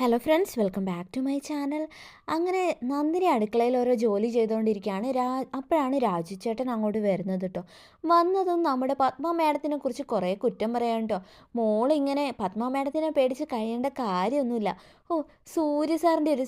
Hello friends welcome back to my channel അങ്ങനെ നന്ദിനി അടുക്കളയിൽ ഓരോ ജോലി ചെയ്തുകൊണ്ടിരിക്കുകയാണ്. രാ അപ്പോഴാണ് രാജു ചേട്ടൻ അങ്ങോട്ട് വരുന്നത് കേട്ടോ വന്നതും നമ്മുടെ പത്മ മേഡത്തിനെ കുറിച്ച് കുറേ കുറ്റം പറയാൻ കേട്ടോ മോളിങ്ങനെ പത്മ മേഡത്തിനെ പേടിച്ച് കഴിയേണ്ട കാര്യമൊന്നുമില്ല. ഓ സൂര്യ സാറിന്റെ ഒരു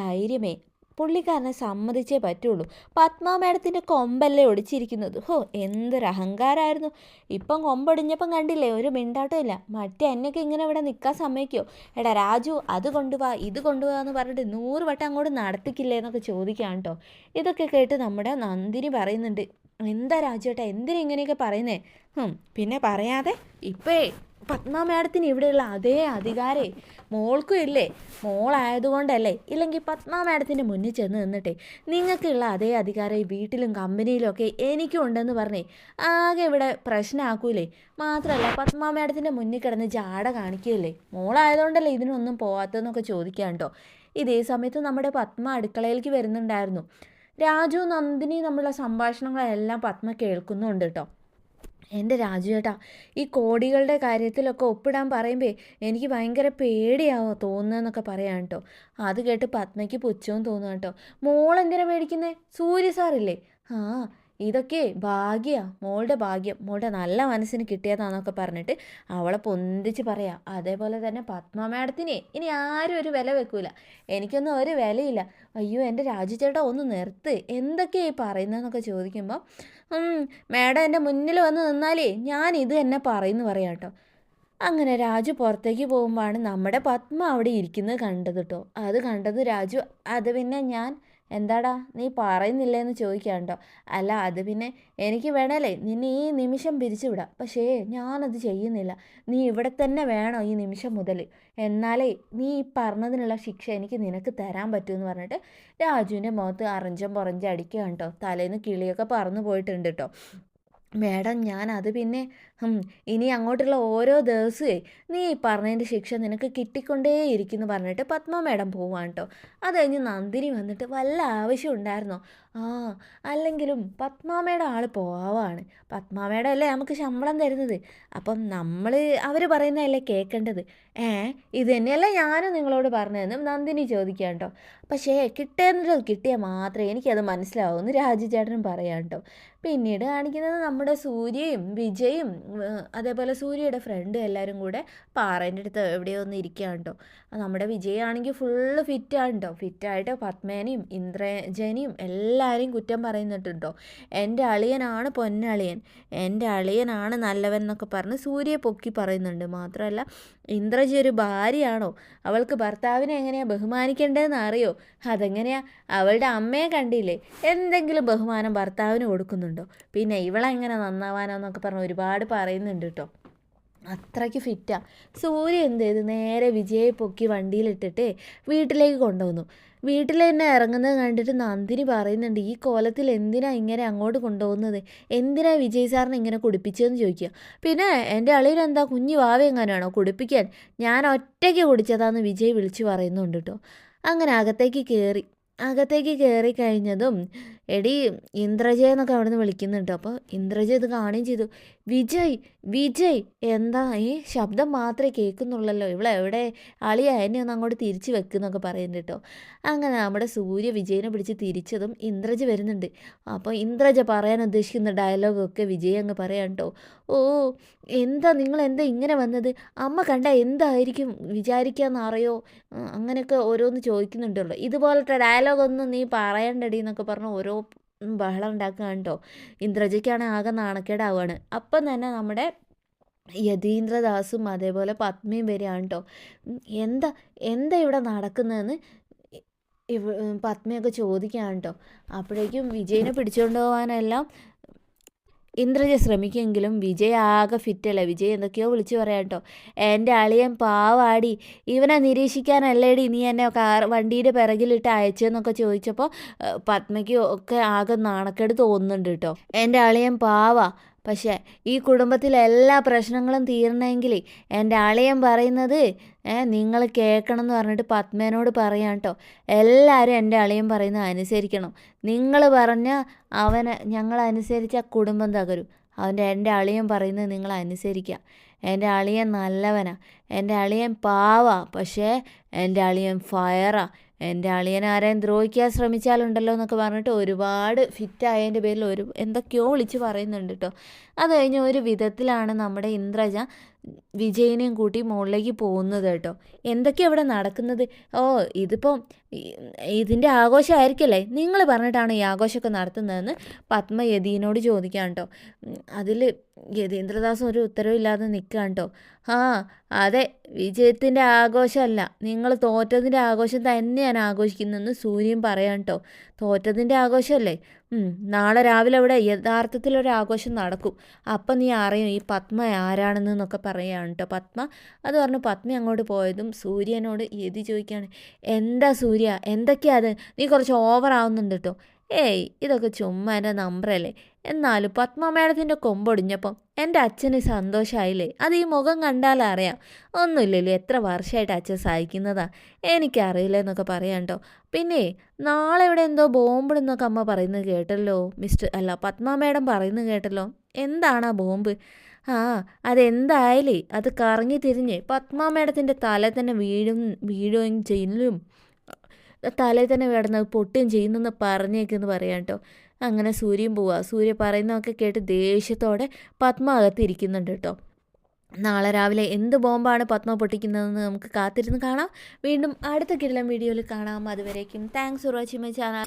ധൈര്യമേ. പുള്ളിക്കാരനെ സമ്മതിച്ചേ പറ്റുള്ളൂ. പത്മ മേഡത്തിന്റെ കൊമ്പല്ലേ ഒടിച്ചിരിക്കുന്നത്. ഹോ എന്തൊരു അഹങ്കാരമായിരുന്നു ഇപ്പം കൊമ്പൊടിഞ്ഞപ്പം കണ്ടില്ലേ ഒരു മിണ്ടാട്ടമില്ല മറ്റേ എന്നൊക്കെ ഇങ്ങനെ ഇവിടെ നിൽക്കാൻ സമ്മതിക്കോ? എടാ രാജു അത് കൊണ്ടുപോവാ ഇത് കൊണ്ടുപോവാ എന്ന് പറഞ്ഞിട്ട് നൂറ് വട്ടം അങ്ങോട്ട് നടത്തിക്കില്ലേ എന്നൊക്കെ ചോദിക്കാം കേട്ടോ ഇതൊക്കെ കേട്ട് നമ്മുടെ നന്ദിനി പറയുന്നുണ്ട്. എന്താ രാജേട്ടാ എന്തിനാ ഇങ്ങനെയൊക്കെ പറയുന്നേ? പിന്നെ പറയാതെ? ഇപ്പേ പത്മ മാഡത്തിന് ഇവിടെയുള്ള അതേ അധികാരേ മോൾക്കും ഇല്ലേ? മോളായതുകൊണ്ടല്ലേ? ഇല്ലെങ്കിൽ പത്മ മാഡത്തിന്റെ മുന്നിൽ ചെന്ന് നിന്നിട്ടെ നിങ്ങൾക്കുള്ള അതേ അധികാരം ഈ വീട്ടിലും കമ്പനിയിലും ഒക്കെ എനിക്കും ഉണ്ടെന്ന് പറഞ്ഞേ. ആകെ ഇവിടെ പ്രശ്നമാക്കൂലേ മാത്രമല്ല പത്മ മാഡത്തിന്റെ മുന്നിൽ കിടന്ന് ജാട കാണിക്കുകയല്ലേ? മോളായതുകൊണ്ടല്ലേ ഇതിനൊന്നും പോവാത്തതെന്നൊക്കെ ചോദിക്കാം കേട്ടോ. ഇതേ സമയത്ത് നമ്മുടെ പത്മ അടുക്കളയിലേക്ക് വരുന്നുണ്ടായിരുന്നു. രാജു നന്ദിനി നമ്മളുടെ സംഭാഷണങ്ങളെല്ലാം പത്മ കേൾക്കുന്നുണ്ട് കേട്ടോ. എന്റെ രാജു ചേട്ടാ ഈ കോടികളുടെ കാര്യത്തിലൊക്കെ ഒപ്പിടാൻ പറയുമ്പോൾ എനിക്ക് ഭയങ്കര പേടിയാവോ തോന്നുന്നതെന്നൊക്കെ പറയാം കേട്ടോ. അത് കേട്ട് പത്മയ്ക്ക് പുച്ഛവും തോന്നുക കേട്ടോ. മോളെന്തിനാ മേടിക്കുന്നത് സൂര്യ സാറില്ലേ? ആ ഇതൊക്കെ ഭാഗ്യ മോളുടെ ഭാഗ്യം മോളുടെ നല്ല മനസ്സിന് കിട്ടിയതാണെന്നൊക്കെ പറഞ്ഞിട്ട് അവളെ പൊന്തിച്ച് പറയാം. അതേപോലെ തന്നെ പത്മ മാഡത്തിനെ ഇനി ആരും ഒരു വില വെക്കൂല. എനിക്കൊന്നും ഒരു വിലയില്ല. അയ്യോ എന്റെ രാജുചേട്ടാ ഒന്ന് നിർത്ത്. എന്തൊക്കെയായി പറയുന്നതെന്നൊക്കെ ചോദിക്കുമ്പോൾ മാഡം എന്റെ മുന്നിൽ വന്ന് നിന്നാലേ ഞാൻ ഇത് തന്നെ പറയുന്നു പറയാം കേട്ടോ. അങ്ങനെ രാജു പുറത്തേക്ക് പോകുമ്പോഴാണ് നമ്മുടെ പത്മ അവിടെ ഇരിക്കുന്നത് കണ്ടത് കേട്ടോ. അത് കണ്ടത് രാജു അത് പിന്നെ ഞാൻ എന്താടാ നീ പറയുന്നില്ലേന്ന് ചോദിക്കാണ്ടോ അല്ല അത് പിന്നെ എനിക്ക് വേണമല്ലേ നിന്നെ ഈ നിമിഷം പിരിച്ചുവിടാം പക്ഷേ ഞാനത് ചെയ്യുന്നില്ല. നീ ഇവിടെ തന്നെ വേണോ ഈ നിമിഷം മുതൽ? എന്നാലേ നീ ഈ പറഞ്ഞതിനുള്ള ശിക്ഷ എനിക്ക് നിനക്ക് തരാൻ പറ്റുമെന്ന് പറഞ്ഞിട്ട് രാജുവിന്റെ മുഖത്ത് അറിഞ്ചം പുറഞ്ചം കേട്ടോ തലേന്ന് കിളിയൊക്കെ പറന്നു പോയിട്ടുണ്ട് കേട്ടോ മേഡം ഞാൻ അത് പിന്നെ ഇനി അങ്ങോട്ടുള്ള ഓരോ ദിവസമേ നീ പറഞ്ഞതിന്റെ ശിക്ഷ നിനക്ക് കിട്ടിക്കൊണ്ടേയിരിക്കുന്നു പറഞ്ഞിട്ട് പത്മ മേഡം പോവാണ് കേട്ടോ അത് കഴിഞ്ഞ് നന്ദിനി വന്നിട്ട് വല്ല ആവശ്യം ഉണ്ടായിരുന്നോ? ആ അല്ലെങ്കിലും പത്മാമയുടെ ആൾ പോവാണ്. പത്മാമയുടെ അല്ലേ നമുക്ക് ശമ്പളം തരുന്നത്? അപ്പം നമ്മൾ അവർ പറയുന്നതല്ലേ കേൾക്കേണ്ടത് ഏ ഇത് തന്നെയല്ലേ ഞാനും നിങ്ങളോട് പറഞ്ഞതെന്നും നന്ദിനി ചോദിക്കാം കേട്ടോ പക്ഷേ കിട്ടേന്നിട്ട് കിട്ടിയാൽ മാത്രമേ എനിക്കത് മനസ്സിലാവൂ എന്ന് രാജുചേട്ടനും പറയാം കേട്ടോ പിന്നീട് കാണിക്കുന്നത് നമ്മുടെ സൂര്യയും വിജയും അതേപോലെ സൂര്യയുടെ ഫ്രണ്ടും എല്ലാവരും കൂടെ പാറേന്റെ അടുത്ത് എവിടെയോ ഒന്ന് ഇരിക്കുകയാണ് കേട്ടോ നമ്മുടെ വിജയാണെങ്കിൽ ഫുള്ള് ഫിറ്റാണ് കേട്ടോ ഫിറ്റായിട്ട് പത്മേനയും ഇന്ദ്രജനിയും എല്ലാവരെയും കുറ്റം പറയുന്നിട്ടുണ്ടോ എന്റെ അളിയനാണ് പൊന്നളിയൻ. എന്റെ അളിയനാണ് നല്ലവൻ എന്നൊക്കെ പറഞ്ഞ് സൂര്യയെ പൊക്കി പറയുന്നുണ്ട്. മാത്രമല്ല ഇന്ദ്രജി ഒരു ഭാര്യയാണോ? അവൾക്ക് ഭർത്താവിനെ എങ്ങനെയാണ് ബഹുമാനിക്കേണ്ടതെന്ന് അറിയോ? അതെങ്ങനെയാ? അവളുടെ അമ്മയെ കണ്ടില്ലേ? എന്തെങ്കിലും ബഹുമാനം ഭർത്താവിന് കൊടുക്കുന്നുണ്ടോ? പിന്നെ ഇവളെങ്ങനെ നന്നാവാനോ എന്നൊക്കെ പറഞ്ഞ് ഒരുപാട് പറയുന്നുണ്ട് കേട്ടോ അത്രയ്ക്ക് ഫിറ്റാണ് സൂര്യ എന്ത് ചെയ്ത്? നേരെ വിജയെ പൊക്കി വണ്ടിയിലിട്ടിട്ട് വീട്ടിലേക്ക് കൊണ്ടുവന്നു. വീട്ടിൽ തന്നെ ഇറങ്ങുന്നത് കണ്ടിട്ട് നന്ദിനി പറയുന്നുണ്ട് ഈ കോലത്തിൽ എന്തിനാ ഇങ്ങനെ അങ്ങോട്ട് കൊണ്ടുപോകുന്നത്? എന്തിനാ വിജയ് സാറിനെ ഇങ്ങനെ കുടിപ്പിച്ചതെന്ന് ചോദിക്കുക? പിന്നെ എന്റെ അളിയിലെന്താ കുഞ്ഞു വാവ എങ്ങനെയാണോ കുടിപ്പിക്കാൻ ഞാൻ ഒറ്റയ്ക്ക് കുടിച്ചതാന്ന് വിജയ് വിളിച്ചു പറയുന്നുണ്ട് കേട്ടോ അങ്ങനെ അകത്തേക്ക് കയറി അകത്തേക്ക് കയറി കഴിഞ്ഞതും എടി ഇന്ദ്രജയ എന്നൊക്കെ അവിടെ നിന്ന് വിളിക്കുന്നുണ്ട്. അപ്പോൾ ഇന്ദ്രജ ഇത് കാണുകയും ചെയ്തു. വിജയ് വിജയ് എന്താ ഈ ശബ്ദം മാത്രമേ കേൾക്കുന്നുള്ളല്ലോ. ഇവിടെ എവിടെ? അളി എന്നെ ഒന്ന് അങ്ങോട്ട് തിരിച്ചു വെക്കുന്നൊക്കെ പറയുന്നുണ്ട് കേട്ടോ. അങ്ങനെ നമ്മുടെ സൂര്യ വിജയനെ പിടിച്ച് തിരിച്ചതും ഇന്ദ്രജ വരുന്നുണ്ട്. അപ്പോൾ ഇന്ദ്രജ പറയാൻ ഉദ്ദേശിക്കുന്ന ഡയലോഗൊക്കെ വിജയ് അങ്ങ് പറയാം കേട്ടോ. ഓ എന്താ നിങ്ങൾ എന്താ ഇങ്ങനെ വന്നത്? അമ്മ കണ്ട എന്തായിരിക്കും വിചാരിക്കാന്നറിയോ അങ്ങനെയൊക്കെ ഓരോന്ന് ചോദിക്കുന്നുണ്ടല്ലോ ഇതുപോലത്തെ ഡയലോഗൊന്നും നീ പറയണ്ടടി എന്നൊക്കെ പറഞ്ഞ് ഓരോ ബഹളം ഉണ്ടാക്കുകയാണ് കേട്ടോ ഇന്ദ്രജയ്ക്കാണ് ആകെ നാണക്കേടാവുകയാണ് അപ്പം തന്നെ നമ്മുടെ യതീന്ദ്രദാസും അതേപോലെ പത്മിയും വരികയാണ് കേട്ടോ എന്താ എന്താ ഇവിടെ നടക്കുന്നതെന്ന് ഇവ പത്മയൊക്കെ ചോദിക്കുകയാണ് കേട്ടോ അപ്പോഴേക്കും വിജയനെ പിടിച്ചുകൊണ്ട് പോകാനെല്ലാം ഇന്ദ്രജ ശ്രമിക്കുമെങ്കിലും വിജയ് ആകെ ഫിറ്റല്ല വിജയ് എന്തൊക്കെയോ വിളിച്ചു പറയാം കേട്ടോ. എന്റെ അളിയൻ പാവാടി ഇവനെ നിരീക്ഷിക്കാനല്ലേടി നീ എന്നെ കാർ വണ്ടിയുടെ പിറകിലിട്ട് അയച്ചെന്നൊക്കെ ചോദിച്ചപ്പോൾ പത്മയ്ക്ക് ഒക്കെ ആകെ നാണക്കേട് തോന്നുന്നുണ്ട് കേട്ടോ. എന്റെ അളിയൻ പാവാ പക്ഷേ ഈ കുടുംബത്തിലെ എല്ലാ പ്രശ്നങ്ങളും തീരണമെങ്കിൽ എന്റെ അളിയൻ പറയുന്നത് നിങ്ങൾ കേൾക്കണം എന്ന് പറഞ്ഞിട്ട് പത്മേനോട് പറയാം കേട്ടോ എല്ലാവരും എന്റെ അളിയൻ പറയുന്നത് അനുസരിക്കണം. നിങ്ങൾ പറഞ്ഞ അവനെ ഞങ്ങൾ അനുസരിച്ച കുടുംബം തകരും. അവന്റെ എന്റെ അളിയൻ പറയുന്നത് നിങ്ങൾ അനുസരിക്കുക. എന്റെ അളിയൻ നല്ലവനാ. എന്റെ അളിയൻ പാവ പക്ഷേ എന്റെ അളിയൻ ഫയറാ. എന്റെ അളിയൻ ആരെയും ദ്രോഹിക്കാൻ ശ്രമിച്ചാലുണ്ടല്ലോ എന്നൊക്കെ പറഞ്ഞിട്ട് ഒരുപാട് ഫിറ്റായതിന്റെ പേരിൽ ഒരു എന്തൊക്കെയോ വിളിച്ച് പറയുന്നുണ്ട് കേട്ടോ അത് കഴിഞ്ഞ് ഒരു വിധത്തിലാണ് നമ്മുടെ ഇന്ദ്രജ വിജയനെയും കൂട്ടി മുകളിലേക്ക് പോകുന്നത് കേട്ടോ എന്തൊക്കെയാണ് ഇവിടെ നടക്കുന്നത്? ഓ ഇതിപ്പം ഈ- ഇതിന്റെ ആഘോഷമായിരിക്കല്ലേ? നിങ്ങൾ പറഞ്ഞിട്ടാണ് ഈ ആഘോഷമൊക്കെ നടത്തുന്നതെന്ന് പത്മ യതീനോട് ചോദിക്കാം കേട്ടോ അതിൽ യതീന്ദ്രദാസ് ഒരു ഉത്തരവില്ലാതെ നിൽക്കുകയാണ് കേട്ടോ ആ അതെ വിജയത്തിന്റെ ആഘോഷമല്ല. നിങ്ങൾ തോറ്റതിന്റെ ആഘോഷം തന്നെയാണ് ആഘോഷിക്കുന്നതെന്ന് സൂര്യൻ പറയാം കേട്ടോ തോറ്റതിന്റെ ആഘോഷമല്ലേ? നാളെ രാവിലെ അവിടെ യഥാർത്ഥത്തിലൊരു ആഘോഷം നടക്കും. അപ്പം നീ അറിയും ഈ പത്മ ആരാണെന്ന് എന്നൊക്കെ പറയുകയാണ് കേട്ടോ പത്മ അത് പറഞ്ഞു പത്മ അങ്ങോട്ട് പോയതും സൂര്യനോട് എതി ചോദിക്കുകയാണ്. എന്താ സൂര്യ? എന്തൊക്കെയാ അത്? നീ കുറച്ച് ഓവറാവുന്നുണ്ട് കേട്ടോ ഏയ് ഇതൊക്കെ ചുമ്മാ എന്റെ നമ്പറല്ലേ? എന്നാലും പത്മ കൊമ്പൊടിഞ്ഞപ്പം എന്റെ അച്ഛന് സന്തോഷമായില്ലേ അത് ഈ മുഖം കണ്ടാലറിയാം ഒന്നുമില്ലല്ലോ എത്ര വർഷമായിട്ട് അച്ഛൻ സഹിക്കുന്നതാ. എനിക്കറിയില്ല എന്നൊക്കെ പറയാം കേട്ടോ. പിന്നെ നാളെ ഇവിടെ എന്തോ ബോംബിടുന്നൊക്കെ അമ്മ പറയുന്നത് കേട്ടല്ലോ മിസ്റ്റർ അല്ല പത്മ പറയുന്നത് കേട്ടല്ലോ. എന്താണ് ആ ബോംബ്? ആ അതെന്തായാലേ? അത് കറങ്ങി തിരിഞ്ഞ് പത്മ മേഡത്തിന്റെ തല തന്നെ വീഴും വീഴുകയും ചെയ്യലും തലയിൽ തന്നെ കിടന്ന് പൊട്ടുകയും ചെയ്യുന്നെന്ന് പറഞ്ഞേക്കെന്ന് പറയാം കേട്ടോ. അങ്ങനെ സൂര്യൻ പോവുക സൂര്യ പറയുന്നതൊക്കെ കേട്ട് ദേഷ്യത്തോടെ പത്മ അകത്തിരിക്കുന്നുണ്ട് കേട്ടോ. നാളെ രാവിലെ എന്ത് ബോംബാണ് പത്മ പൊട്ടിക്കുന്നതെന്ന് നമുക്ക് കാത്തിരുന്ന് കാണാം. വീണ്ടും അടുത്ത കിടലം വീഡിയോയിൽ കാണാം. അതുവരേക്കും thanks for watching my channel